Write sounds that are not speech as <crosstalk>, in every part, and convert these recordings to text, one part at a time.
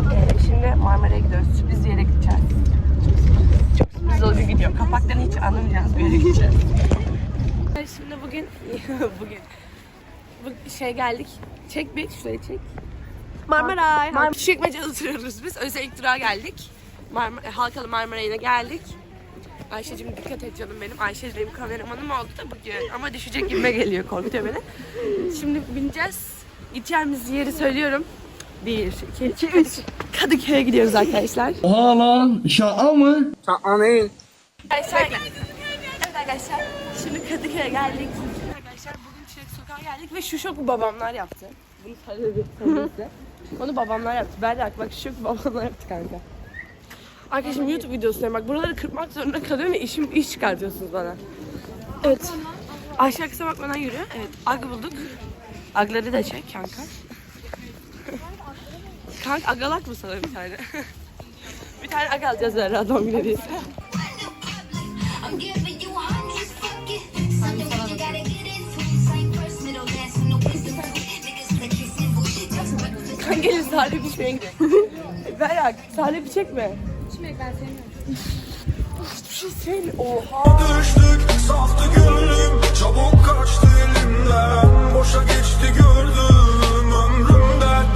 Ee, şimdi Marmara'ya gidiyoruz. Sürpriz yere gideceğiz. Çok sürpriz olacak gidiyor. Hiç anlamayacağınız bir gideceğiz. Şimdi bugün bugün bu şey geldik. Çek bir şurayı çek. Marmaray. Mar Çekmece oturuyoruz biz. Özel durağa geldik. Marmara, Halkalı Marmaray'ına geldik. Ayşe'cim dikkat et canım benim. Ayşe benim kameramanım oldu da bugün. Ama düşecek gibime geliyor. Korkutuyor beni. Şimdi bineceğiz. Gideceğimiz yeri söylüyorum. 1, 2, 2, 3. Kadıköy'e gidiyoruz arkadaşlar. Oha lan şaka mı? Arkadaşlar, evet arkadaşlar. Şimdi Kadıköy'e geldik. Arkadaşlar bugün Çilek Sokağa geldik ve şu şoku babamlar yaptı. Bunu söyledi size. Onu babamlar yaptı. Berrak bak şu şoku babamlar yaptı kanka. Arkadaşım YouTube videosuna bak buraları kırpmak zorunda kalıyorum ve işim iş çıkartıyorsunuz bana. Evet. Ayşe kısa bakmadan yürüyor. Evet. Ag bulduk. Agları da çek kanka. kanka agalak mı sana bir tane? <laughs> bir tane ag alacağız herhalde doğum günü hediyesi. I'm giving you honey, fuck it. Something you gotta get into. Same first, middle, last, no wisdom. Niggas like kissing bullshit. Just what Kan gelin salep içmeye gidelim. Berak salep içecek mi? İçmek ben sevmiyorum. Bir şey söyle. Oha. Düştük saftı gönlüm Çabuk kaçtı elimden Boşa geçti gördüm ömrümden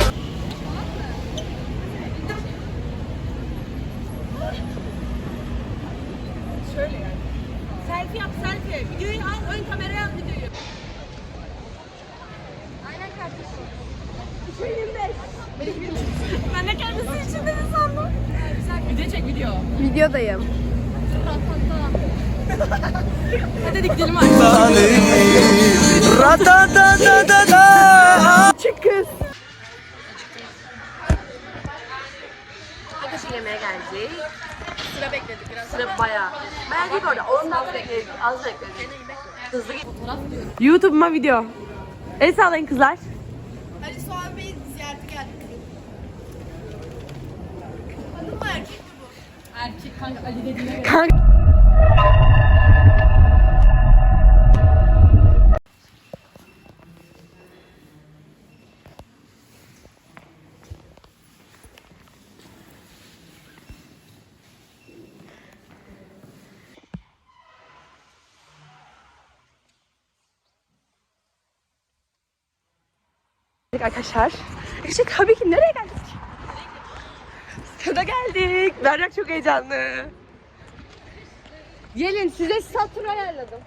Selfie yap selfie. Videoyu al ön kameraya al videoyu. Aynen kardeşim. 2025. çek video. Videodayım. Hadi gidelim artık. Çık kız. Arkadaşlar yemeğe geldik. Sıra bekledik biraz. Sıra bayağı. Bayağı değil orada. Ondan bekledik. Az bekledik. Hızlı git. YouTube'uma video. El sağlayın kızlar. Ali Suavi Bey ziyarete geldik. Kadın mı erkek mi bu? Erkek kanka Ali dediğine. Arkadaşlar tabii ki nereye geldik? Stada geldik. Berrak çok heyecanlı. Gelin size satır ayarladım.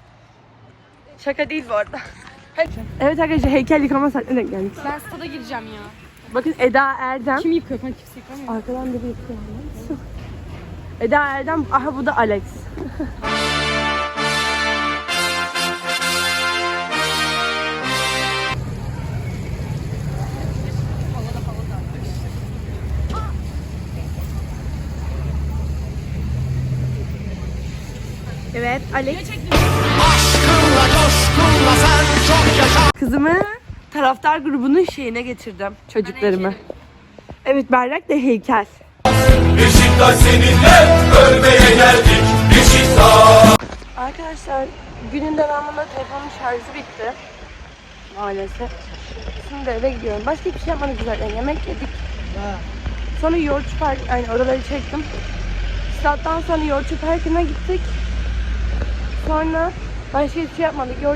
Şaka değil bu arada. Hadi. Evet arkadaşlar heykel yıkama saatine denk geldik. Ben stada gireceğim ya. Bakın Eda Erdem. Kim yıkıyor kanka kimse yıkamıyor. Arkadan biri yıkıyor. Eda Erdem. Aha bu da Alex. <laughs> Evet Alex. Kızımı taraftar grubunun şeyine getirdim. Çocuklarımı. Evet Berrak da heykel. Beşiktaş seninle ölmeye geldik Beşiktaş Arkadaşlar günün devamında telefonun şarjı bitti. Maalesef. Şimdi eve gidiyorum. Başka hiçbir şey yapmadık zaten. Yemek yedik. Sonra Yoğurtçu Park, yani oraları çektim. Stat'tan sonra Yoğurtçu Parkı'na gittik. Sonra başka hiçbir şey yapmadık. Yoğurt